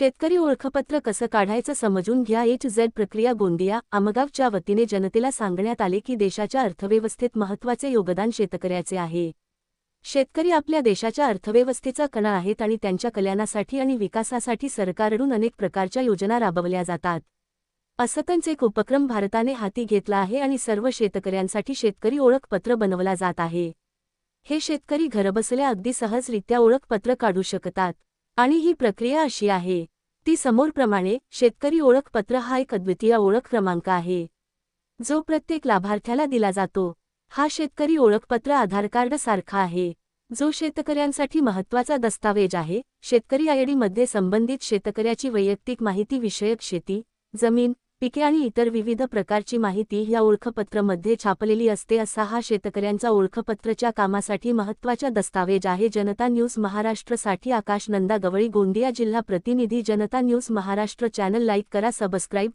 शेतकरी ओळखपत्र कसं काढायचं समजून घ्या. एच झेड प्रक्रिया गोंदिया आमगावच्या वतीने जनतेला सांगण्यात आले की देशाच्या अर्थव्यवस्थेत महत्त्वाचे योगदान शेतकऱ्याचे आहे. शेतकरी आपल्या देशाच्या अर्थव्यवस्थेचा कणा आहेत आणि त्यांच्या कल्याणासाठी आणि विकासासाठी सरकारकडून अनेक प्रकारच्या योजना राबवल्या जातात. असतंच एक उपक्रम भारताने हाती घेतला आहे आणि सर्व शेतकऱ्यांसाठी शेतकरी ओळखपत्र बनवला जात आहे. हे शेतकरी घरबसल्या अगदी सहजरित्या ओळखपत्र काढू शकतात. आणि ही प्रक्रिया अशी आहे. ती समोरप्रमाणे शेतकरी ओळखपत्र हा एक अद्वितीय ओळख क्रमांक आहे. जो प्रत्येक लाभार्थ्याला दिला जातो हा शेतकरी ओळखपत्र आधार कार्ड सारखा आहे. जो शेतकऱ्यांसाठी महत्त्वाचा दस्तावेज आहे शेतकरी आयडीमध्ये संबंधित शेतकऱ्याची वैयक्तिक माहिती विषयक शेती जमीन पिके आणि इतर विविध प्रकारची माहिती या ओळखपत्रमध्ये छापलेली असते असा हा शेतकऱ्यांचा ओळखपत्रच्या कामासाठी महत्त्वाचा दस्तावेज आहे. जनता न्यूज महाराष्ट्रसाठी आकाश नंदा गवळी गोंदिया जिल्हा प्रतिनिधी. Janata news Maharashtra channel like करा सबस्क्राईब